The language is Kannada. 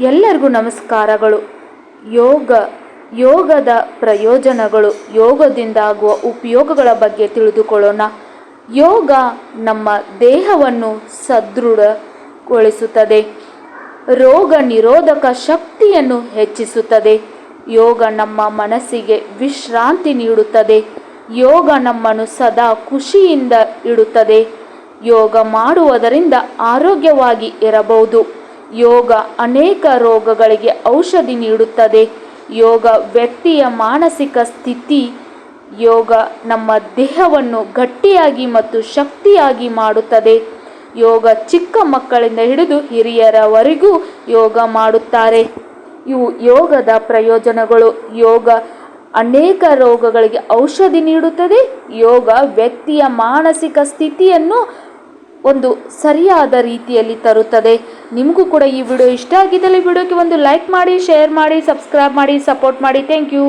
ಎಲ್ಲರಿಗೂ ನಮಸ್ಕಾರಗಳು. ಯೋಗ, ಯೋಗದ ಪ್ರಯೋಜನಗಳು, ಯೋಗದಿಂದಾಗುವ ಉಪಯೋಗಗಳ ಬಗ್ಗೆ ತಿಳಿದುಕೊಳ್ಳೋಣ. ಯೋಗ ನಮ್ಮ ದೇಹವನ್ನು ಸದೃಢಗೊಳಿಸುತ್ತದೆ. ರೋಗ ನಿರೋಧಕ ಶಕ್ತಿಯನ್ನು ಹೆಚ್ಚಿಸುತ್ತದೆ. ಯೋಗ ನಮ್ಮ ಮನಸ್ಸಿಗೆ ವಿಶ್ರಾಂತಿ ನೀಡುತ್ತದೆ. ಯೋಗ ನಮ್ಮನ್ನು ಸದಾ ಖುಷಿಯಿಂದ ಇಡುತ್ತದೆ. ಯೋಗ ಮಾಡುವುದರಿಂದ ಆರೋಗ್ಯವಾಗಿ ಇರಬಹುದು. ಯೋಗ ಅನೇಕ ರೋಗಗಳಿಗೆ ಔಷಧಿ ನೀಡುತ್ತದೆ. ಯೋಗ ವ್ಯಕ್ತಿಯ ಮಾನಸಿಕ ಸ್ಥಿತಿ, ಯೋಗ ನಮ್ಮ ದೇಹವನ್ನು ಗಟ್ಟಿಯಾಗಿ ಮತ್ತು ಶಕ್ತಿಯಾಗಿ ಮಾಡುತ್ತದೆ. ಯೋಗ ಚಿಕ್ಕ ಮಕ್ಕಳಿಂದ ಹಿಡಿದು ಹಿರಿಯರವರೆಗೂ ಯೋಗ ಮಾಡುತ್ತಾರೆ. ಇವು ಯೋಗದ ಪ್ರಯೋಜನಗಳು. ಯೋಗ ಅನೇಕ ರೋಗಗಳಿಗೆ ಔಷಧಿ ನೀಡುತ್ತದೆ. ಯೋಗ ವ್ಯಕ್ತಿಯ ಮಾನಸಿಕ ಸ್ಥಿತಿಯನ್ನು ಒಂದು ಸರಿಯಾದ ರೀತಿಯಲ್ಲಿ ತರುತ್ತದೆ. ನಿಮಗೂ ಕೂಡ ಈ ವಿಡಿಯೋ ಇಷ್ಟ ಆಗಿದ್ದಲ್ಲಿ ವಿಡಿಯೋಕ್ಕೆ ಒಂದು ಲೈಕ್ ಮಾಡಿ, ಶೇರ್ ಮಾಡಿ, ಸಬ್ಸ್ಕ್ರೈಬ್ ಮಾಡಿ, ಸಪೋರ್ಟ್ ಮಾಡಿ. Thank you.